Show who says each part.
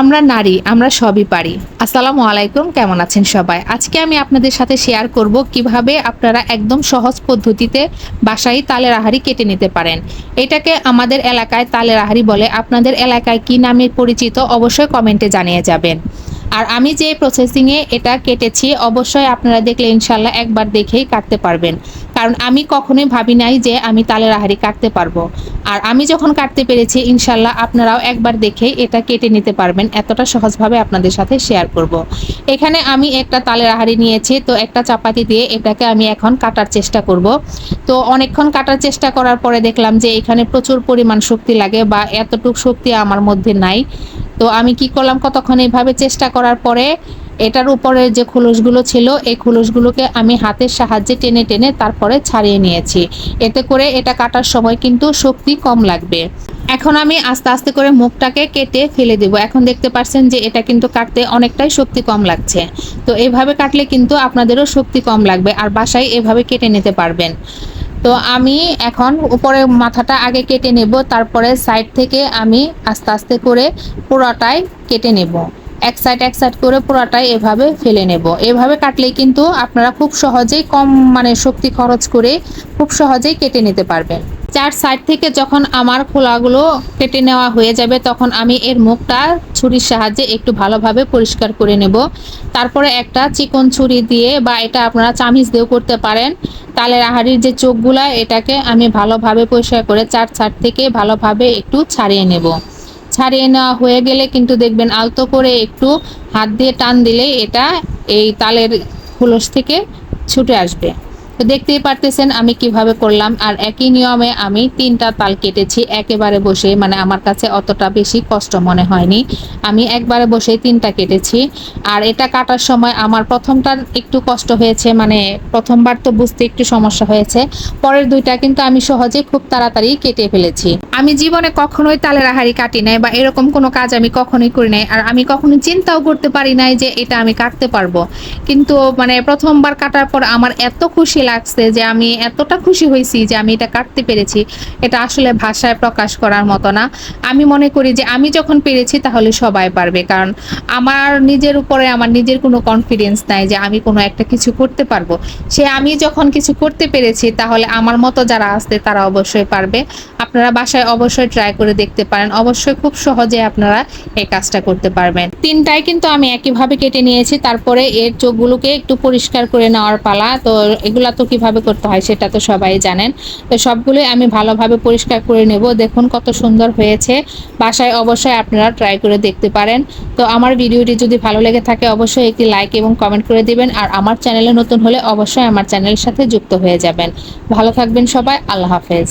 Speaker 1: আমরা নারী, আমরা সবই পারি। আসসালামু আলাইকুম, কেমন আছেন সবাই? আজকে আমি আপনাদের সাথে শেয়ার করব কীভাবে আপনারা একদম সহজ পদ্ধতিতে বাসায় তালের আহারি কেটে নিতে পারেন। এটাকে আমাদের এলাকায় তালের আহারি বলে। আপনাদের এলাকায় কি নামে পরিচিত অবশ্যই কমেন্টে জানিয়ে যাবেন। আর আমি যে প্রসেসিংয়ে এটা কেটেছি, অবশ্যই আপনারা দেখলে ইনশাল্লাহ একবার দেখেই কাটতে পারবেন। কারণ আমি কখনোই ভাবি নাই যে আমি তালের আহারি কাটতে পারব। আর আমি যখন কাটতে পেরেছি ইনশাল্লাহ আপনারাও একবার দেখে এটা কেটে নিতে পারবেন। এতটা সহজভাবে আপনাদের সাথে শেয়ার করব। এখানে আমি একটা তালের আহারি নিয়েছি, তো একটা চাপাতি দিয়ে এটাকে আমি এখন কাটার চেষ্টা করব। তো অনেকক্ষণ কাটার চেষ্টা করার পরে দেখলাম যে এখানে প্রচুর পরিমাণ শক্তি লাগে বা এতটুক শক্তি আমার মধ্যে নাই। তো আমি কি করলাম? কতক্ষণ এইভাবে চেষ্টা করার পরে এটার উপরে যে খুলসগুলো ছিল, এই খুলসগুলোকে আমি হাতের সাহায্যে টেনে টেনে তারপরে ছাড়িয়ে নিয়েছি। এতে করে এটা কাটার সময় কিন্তু শক্তি কম লাগবে। এখন আমি আস্তে আস্তে করে মুখটাকে কেটে ফেলে দেব। এখন দেখতে পাচ্ছেন যে এটা কিন্তু কাটতে অনেকটাই শক্তি কম লাগছে। তো এভাবে কাটলে কিন্তু আপনাদেরও শক্তি কম লাগবে আর বাসায় এভাবে কেটে নিতে পারবেন। তো আমি এখন উপরে মাথাটা আগে কেটে নেব, তারপরে সাইড থেকে আমি আস্তে আস্তে করে পুরোটাই কেটে নেব। এক সাইড এক সাইড করে পুরোটাই এভাবে ফেলে নেব। এভাবে কাটলেই কিন্তু আপনারা খুব সহজেই কম মানে শক্তি খরচ করে খুব সহজেই কেটে নিতে পারবেন। চার সাইড থেকে যখন আমার খোলাগুলো কেটে নেওয়া হয়ে যাবে, তখন আমি এর মুখটা ছুরির সাহায্যে একটু ভালোভাবে পরিষ্কার করে নেব। তারপরে একটা চিকন ছুরি দিয়ে বা এটা আপনারা চামিচ দিয়েও করতে পারেন। তালের আহারির যে চোখগুলা, এটাকে আমি ভালোভাবে পরিষ্কার করে চার সাইড থেকে ভালোভাবে একটু ছাড়িয়ে নেব। ছাড়িয়ে নেওয়া হয়ে গেলে কিন্তু দেখবেন আলতো করে একটু হাত দিয়ে টান দিলে এটা এই তালের খোলস থেকে ছুটে আসবে। তো দেখতেই পারতেছেন আমি কীভাবে করলাম, আর একই নিয়মে আমি তিনটা তাল কেটেছি, একেবারে বসে মানে আমার কাছে অতটা বেশি কষ্ট মনে হয়নি। আমি একবারে বসে তিনটা কেটেছি, আর এটা কাটার সময় আমার প্রথমটার একটু কষ্ট হয়েছে মানে প্রথমবার তো বুঝতে একটু সমস্যা হয়েছে, পরের দুইটা কিন্তু আমি সহজে খুব তাড়াতাড়ি কেটে ফেলেছি। আমি জীবনে কখনোই তালের আহারি কাটি নাই, বা এরকম কোনো কাজ আমি কখনোই করি নাই, আর আমি কখনো চিন্তাও করতে পারি নাই যে এটা আমি কাটতে পারব। কিন্তু মানে প্রথমবার কাটার পর আমার এত খুশি লাগছে যে আমি এতটা খুশি হয়েছি যে আমি এটা কাটতে পেরেছি, এটা আসলে ভাষায় প্রকাশ করার মতো না। আমি মনে করি যে আমি যখন পেরেছি তাহলে সবাই পারবে, কারণ আমার নিজের উপরে আমার নিজের কোনো কনফিডেন্স নাই যে আমি কোনো একটা কিছু করতে পারব। সে আমি যখন কিছু করতে পেরেছি তাহলে আমার মতো যারা আসছে তারা অবশ্যই পারবে। আপনারা বাসায় অবশ্যই ট্রাই করে দেখতে পারেন, অবশ্যই খুব সহজে আপনারা এই কাজটা করতে পারবেন। তিনটায় কিন্তু আমি একইভাবে কেটে নিয়েছি, তারপরে এর চোখগুলোকে একটু পরিষ্কার করে নেওয়ার পালা। তো এগুলা তো কীভাবে করতে হয় সেটা তো সবাই জানেন। তো সবগুলোই আমি ভালোভাবে পরিষ্কার করে নেব। দেখুন কত সুন্দর হয়েছে। বাসায় অবশ্যই আপনারা ট্রাই করে দেখতে পারেন। তো আমার ভিডিওটি যদি ভালো লেগে থাকে অবশ্যই একটি লাইক এবং কমেন্ট করে দিবেন। আর আমার চ্যানেলে নতুন হলে অবশ্যই আমার চ্যানেলের সাথে যুক্ত হয়ে যাবেন। ভালো থাকবেন সবাই। আল্লাহ হাফেজ।